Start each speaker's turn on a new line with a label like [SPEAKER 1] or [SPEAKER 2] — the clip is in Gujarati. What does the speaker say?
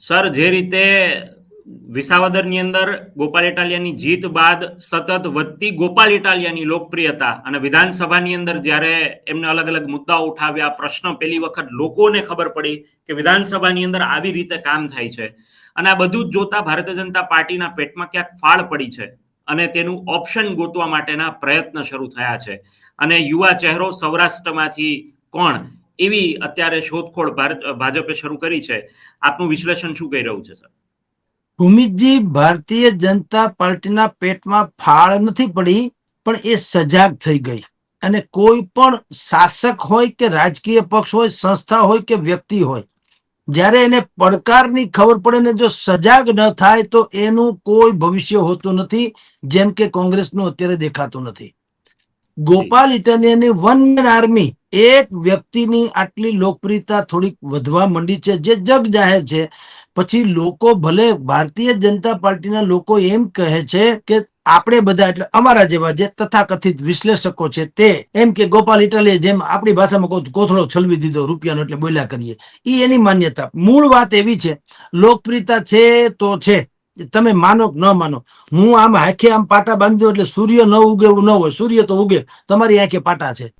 [SPEAKER 1] સર, જે રીતે વિસાવદરની અંદર ગોપાલ ઇટાલિયાની જીત બાદ સતત વધતી ગોપાલ ઇટાલિયાની લોકપ્રિયતા અને વિધાનસભાની અંદર જ્યારે એમને અલગ અલગ મુદ્દાઓ ઉઠાવ્યા, પ્રશ્ન પહેલી વખત લોકોને ખબર પડી કે વિધાનસભાની અંદર આવી રીતે કામ થાય છે. અને આ બધું જ જોતા ભારતીય જનતા પાર્ટીના પેટમાં ક્યાંક ફાળ પડી છે અને તેનું ઓપ્શન ગોતવા માટેના પ્રયત્ન શરૂ થયા છે. અને યુવા ચહેરો સૌરાષ્ટ્રમાંથી કોણ? એવી અત્યારે શોધખોળ ભાજપે શરૂ કરી છે. આપનું વિશ્લેષણ શું કહી રહ્યું છે, સર?
[SPEAKER 2] ભૂમિતજી, ભારતીય જનતા પાર્ટીના પેટમાં ફાળ નથી પડી, પણ એ સજાગ થઈ ગઈ. અને કોઈ પણ શાસક હોય કે રાજકીય પક્ષ હોય, સંસ્થા હોય કે વ્યક્તિ હોય, જ્યારે એને પડકારની ખબર પડે ને જો સજાગ ન થાય, તો એનું કોઈ ભવિષ્ય હોતું નથી, જેમ કે કોંગ્રેસનું અત્યારે દેખાતું નથી. ગોપાલ ઇટાલિયાની વન મેન આર્મી એક વ્યક્તિની આટલી લોકપ્રિયતા થોડીક વધવા માંડી છે, જે જગ જાહેર છે. પછી લોકો ભલે ભારતીય જનતા પાર્ટીના લોકો એમ કહે છે કે આપણે બધા એટલે અમારા જેવા જે તથાકથિત વિશ્લેષકો છે તે, એમ કે ગોપાલ ઇટાલીએ જેમ આપણી ભાષામાં કોથળો છલવી દીધો રૂપિયાનો એટલે બોલ્યા કરીએ. એ એની માન્યતા. મૂળ વાત એવી છે, લોકપ્રિયતા છે તો છે. તમે માનો ન માનો, હું આમ આંખે આમ પાટા બાંધી એટલે સૂર્ય ન ઉગે એવું ન હોય, સૂર્ય તો ઉગે, તમારી આંખે પાટા છે.